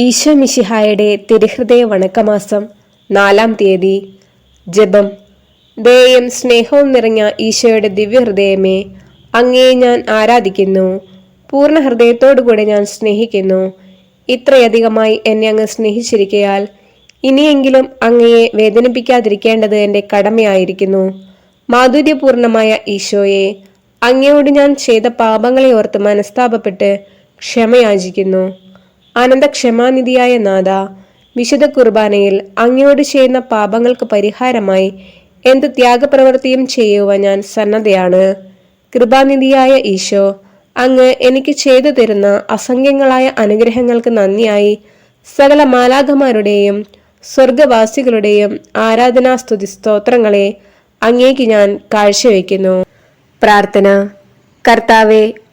ഈശോ മിശിഹായുടെ തിരുഹൃദയ വണക്കമാസം നാലാം തീയതി. ജപം. ദയയും സ്നേഹവും നിറഞ്ഞ ഈശോയുടെ ദിവ്യഹൃദയമേ അങ്ങയെ ഞാൻ ആരാധിക്കുന്നു. പൂർണ ഹൃദയത്തോടുകൂടെ ഞാൻ സ്നേഹിക്കുന്നു. ഇത്രയധികമായി എന്നെ അങ്ങ് സ്നേഹിച്ചിരിക്കയാൽ ഇനിയെങ്കിലും അങ്ങയെ വേദനിപ്പിക്കാതിരിക്കേണ്ടത് എന്റെ കടമയായിരിക്കുന്നു. മാധുര്യപൂർണമായ ഈശോയെ അങ്ങയോട് ഞാൻ ചെയ്ത പാപങ്ങളെ ഓർത്ത് മനസ്താപപ്പെട്ട് ക്ഷമയാചിക്കുന്നു. അനന്ത ക്ഷമാനിധിയായ നാഥ വിശുദ്ധ കുർബാനയിൽ അങ്ങയോട് ചെയ്യുന്ന പാപങ്ങൾക്ക് പരിഹാരമായി എന്ത് ത്യാഗപ്രവൃത്തിയും ചെയ്യുവാൻ ഞാൻ സന്നദ്ധയാണ്. കൃപാനിധിയായ ഈശോ അങ്ങ് എനിക്ക് ചെയ്തു തരുന്ന അസംഖ്യങ്ങളായ അനുഗ്രഹങ്ങൾക്ക് നന്ദിയായി സകല മാലാഖമാരുടെയും സ്വർഗവാസികളുടെയും ആരാധനാസ്തുതി സ്തോത്രങ്ങളെ അങ്ങേക്ക് ഞാൻ കാഴ്ചവെക്കുന്നു. പ്രാർത്ഥന. കർത്താവെ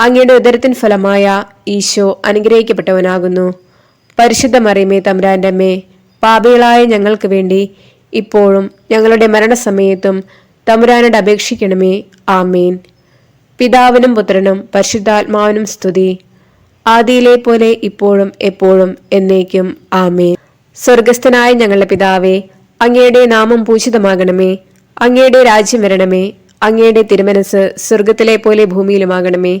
അങ്ങയുടെ ഉദരത്തിൻ ഫലമായ ഈശോ അനുഗ്രഹിക്കപ്പെട്ടവനാകുന്നു. പരിശുദ്ധ മറിയമേ തമ്പുരാന്റെ അമ്മേ പാപികളായ ഞങ്ങൾക്ക് വേണ്ടി ഇപ്പോഴും ഞങ്ങളുടെ മരണസമയത്തും തമ്പുരാനോട് അപേക്ഷിക്കണമേ. ആമേൻ. പിതാവിനും പുത്രനും പരിശുദ്ധാത്മാവിനും സ്തുതി. ആദിയിലെ പോലെ ഇപ്പോഴും എപ്പോഴും എന്നേക്കും. ആമേൻ. സ്വർഗസ്ഥനായ ഞങ്ങളുടെ പിതാവേ അങ്ങയുടെ നാമം പൂജിതമാകണമേ. അങ്ങയുടെ രാജ്യം വരണമേ. അങ്ങയുടെ തിരുമനസ് സ്വർഗത്തിലെ പോലെ ഭൂമിയിലുമാകണമേ.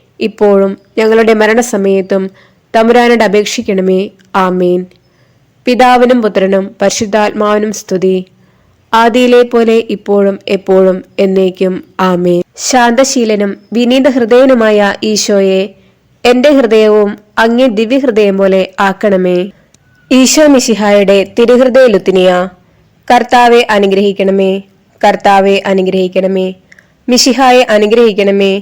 ഇപ്പോഴും ഞങ്ങളുടെ മരണസമയത്തും തമുരാനോട് അപേക്ഷിക്കണമേ. ആമേൻ. പിതാവിനും പുത്രനും പരിശുദ്ധാത്മാവിനും സ്തുതി. ആദിയിലെ പോലെ ഇപ്പോഴും എപ്പോഴും എന്നേക്കും. ആമേൻ. ശാന്തശീലനും വിനീത ഹൃദയനുമായ ഈശോയെ എന്റെ ഹൃദയവും അങ്ങേ ദിവ്യഹൃദയം പോലെ ആക്കണമേ. ഈശോ മിശിഹായുടെ തിരുഹൃദയ ലുത്തിനിയ കർത്താവെ അനുഗ്രഹിക്കണമേ. കർത്താവെ അനുഗ്രഹിക്കണമേ. മിശിഹായെ അനുഗ്രഹിക്കണമേ.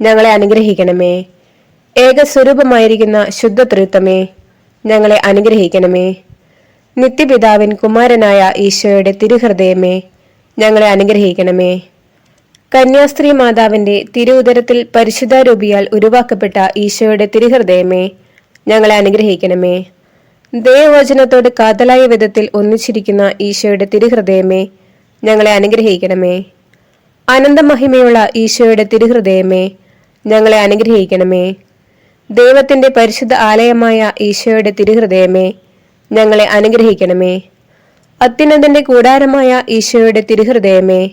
ഞങ്ങളെ അനുഗ്രഹിക്കണമേ. ഏകസ്വരൂപമായിരിക്കുന്ന ശുദ്ധ തൃത്വമേ ഞങ്ങളെ അനുഗ്രഹിക്കണമേ. നിത്യപിതാവിൻ കുമാരനായ ഈശോയുടെ തിരുഹൃദയമേ ഞങ്ങളെ അനുഗ്രഹിക്കണമേ. കന്യാസ്ത്രീ മാതാവിന്റെ തിരുവുദരത്തിൽ പരിശുദ്ധാരൂപിയാൽ ഉരുവാക്കപ്പെട്ട ഈശോയുടെ തിരുഹൃദയമേ ഞങ്ങളെ അനുഗ്രഹിക്കണമേ. ദേവവചനത്തോട് കാതലായ വിധത്തിൽ ഒന്നിച്ചിരിക്കുന്ന ഈശോയുടെ തിരുഹൃദയമേ ഞങ്ങളെ അനുഗ്രഹിക്കണമേ. അനന്തമഹിമയുള്ള ഈശോയുടെ തിരുഹൃദയമേ ഞങ്ങളെ അനുഗ്രഹിക്കണമേ. ദൈവത്തിന്റെ പരിശുദ്ധ ആലയമായ ഈശോയുടെ തിരുഹൃദയമേ ഞങ്ങളെ അനുഗ്രഹിക്കണമേ. അത്യുന്നതന്റെ കൂടാരമായ ഈശോയുടെ തിരുഹൃദയമേ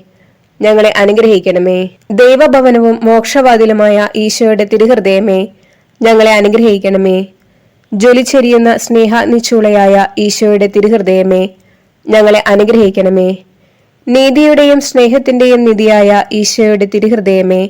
ഞങ്ങളെ അനുഗ്രഹിക്കണമേ. ദൈവഭവനവും മോക്ഷവാതിലുമായ ഈശോയുടെ തിരുഹൃദയമേ ഞങ്ങളെ അനുഗ്രഹിക്കണമേ. ജ്വലിച്ചെരിയുന്ന സ്നേഹാഗ്നിച്ചൂളയായ ഈശോയുടെ തിരുഹൃദയമേ ഞങ്ങളെ അനുഗ്രഹിക്കണമേ. നീതിയുടെയും സ്നേഹത്തിന്റെയും നിധിയായ ഈശോയുടെ തിരുഹൃദയമേ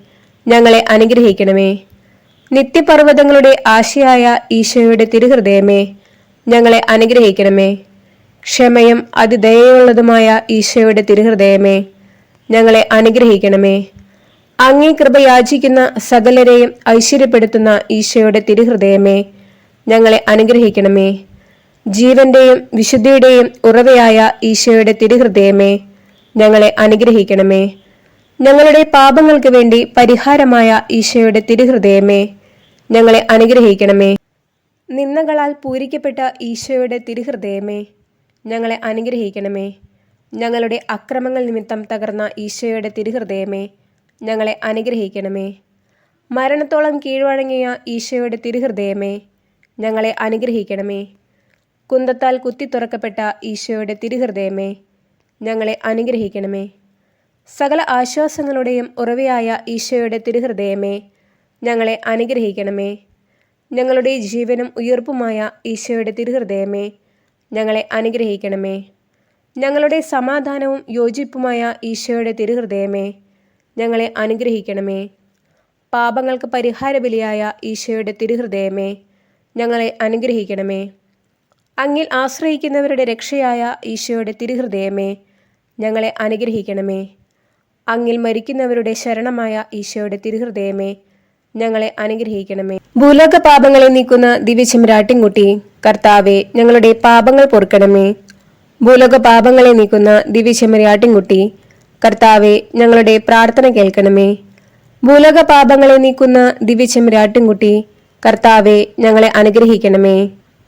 ഞങ്ങളെ അനുഗ്രഹിക്കണമേ. നിത്യപർവതങ്ങളുടെ ആശയായ ഈശോയുടെ തിരുഹൃദയമേ ഞങ്ങളെ അനുഗ്രഹിക്കണമേ. ക്ഷമയും അതിദയുള്ളതുമായ ഈശോയുടെ തിരുഹൃദയമേ ഞങ്ങളെ അനുഗ്രഹിക്കണമേ. അങ്ങേ കൃപ യാചിക്കുന്ന സകലരെയും ഐശ്വര്യപ്പെടുത്തുന്ന ഈശോയുടെ തിരുഹൃദയമേ ഞങ്ങളെ അനുഗ്രഹിക്കണമേ. ജീവന്റെയും വിശുദ്ധിയുടെയും ഉറവയായ ഈശോയുടെ തിരുഹൃദയമേ ഞങ്ങളെ അനുഗ്രഹിക്കണമേ. ഞങ്ങളുടെ പാപങ്ങൾക്ക് വേണ്ടി പരിഹാരമായ ഈശോയുടെ തിരുഹൃദയമേ ഞങ്ങളെ അനുഗ്രഹിക്കണമേ. നിന്ദകളാൽ പൂരിക്കപ്പെട്ട ഈശോയുടെ തിരുഹൃദയമേ ഞങ്ങളെ അനുഗ്രഹിക്കണമേ. ഞങ്ങളുടെ അക്രമങ്ങൾ നിമിത്തം തകർന്ന ഈശോയുടെ തിരുഹൃദയമേ ഞങ്ങളെ അനുഗ്രഹിക്കണമേ. മരണത്തോളം കീഴ്വഴങ്ങിയ ഈശോയുടെ തിരുഹൃദയമേ ഞങ്ങളെ അനുഗ്രഹിക്കണമേ. കുന്തത്താൽ കുത്തി തുറക്കപ്പെട്ട ഈശോയുടെ തിരുഹൃദയമേ ഞങ്ങളെ അനുഗ്രഹിക്കണമേ. സകല ആശ്വാസങ്ങളുടെയും ഉറവയായ ഈശോയുടെ തിരുഹൃദയമേ ഞങ്ങളെ അനുഗ്രഹിക്കണമേ. ഞങ്ങളുടെ ജീവനും ഉയർപ്പുമായ ഈശോയുടെ തിരുഹൃദയമേ ഞങ്ങളെ അനുഗ്രഹിക്കണമേ. ഞങ്ങളുടെ സമാധാനവും യോജിപ്പുമായ ഈശോയുടെ തിരുഹൃദയമേ ഞങ്ങളെ അനുഗ്രഹിക്കണമേ. പാപങ്ങൾക്ക് പരിഹാര ബലിയായ ഈശോയുടെ തിരുഹൃദയമേ ഞങ്ങളെ അനുഗ്രഹിക്കണമേ. അങ്ങിൽ ആശ്രയിക്കുന്നവരുടെ രക്ഷയായ ഈശോയുടെ തിരുഹൃദയമേ ഞങ്ങളെ അനുഗ്രഹിക്കണമേ. അങ്ങിൽ മരിക്കുന്നവരുടെ ശരണമായ ഈശോയുടെ തിരുഹൃദയമേ ഞങ്ങളെ അനുഗ്രഹിക്കണമേ. ഭൂലോക പാപങ്ങളെ നീക്കുന്ന ദിവ്യചെമ്രാട്ടിൻകുട്ടി കർത്താവെ ഞങ്ങളുടെ പാപങ്ങൾ പൊറുക്കണമേ. ഭൂലോക പാപങ്ങളെ നീക്കുന്ന ദിവ്യചെമ്മരാട്ടിൻകുട്ടി കർത്താവെ ഞങ്ങളുടെ പ്രാർത്ഥന കേൾക്കണമേ. ഭൂലോക പാപങ്ങളെ നീക്കുന്ന ദിവ്യചെമ്മരാട്ടിൻകുട്ടി കർത്താവെ ഞങ്ങളെ അനുഗ്രഹിക്കണമേ.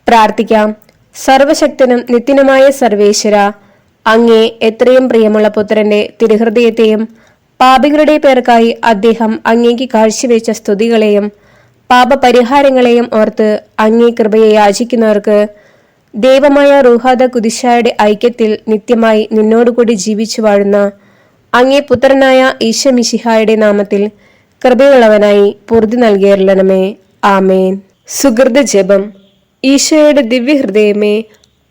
പ്രാർത്ഥിക്കാം. സർവശക്തനും നിത്യനുമായ സർവേശ്വര അങ്ങേ എത്രയും പ്രിയമുള്ള പുത്രന്റെ തിരുഹൃദയത്തെയും പാപികളുടെ പേർക്കായി അദ്ദേഹം അങ്ങേക്ക് കാഴ്ചവെച്ച സ്തുതികളെയും പാപപരിഹാരങ്ങളെയും ഓർത്ത് അങ്ങേ കൃപയെ യാചിക്കുന്നവർക്ക് ദൈവമായ റൂഹാദ കുതിശായുടെ ഐക്യത്തിൽ നിത്യമായി നിന്നോടുകൂടി ജീവിച്ചു വാഴുന്ന അങ്ങേ പുത്രനായ ഈശമിശിഹായുടെ നാമത്തിൽ കൃപയുള്ളവനായി പൂർതി നൽകിയറിലണമേ ആമേൻ. സുഹൃത ജപം. ഈശോയുടെ ദിവ്യഹൃദയമേ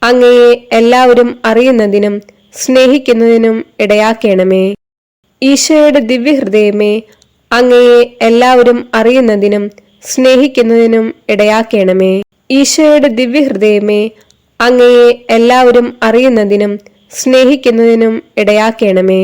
അങ്ങയെ എല്ലാവരും അറിയുന്നതിനും സ്നേഹിക്കുന്നതിനും ഇടയാക്കണമേ. ഈശോയുടെ ദിവ്യഹൃദയമേ അങ്ങയെ എല്ലാവരും അറിയുന്നതിനും സ്നേഹിക്കുന്നതിനും ഇടയാക്കണമേ. ഈശോയുടെ ദിവ്യഹൃദയമേ അങ്ങയെ എല്ലാവരും അറിയുന്നതിനും സ്നേഹിക്കുന്നതിനും ഇടയാക്കണമേ.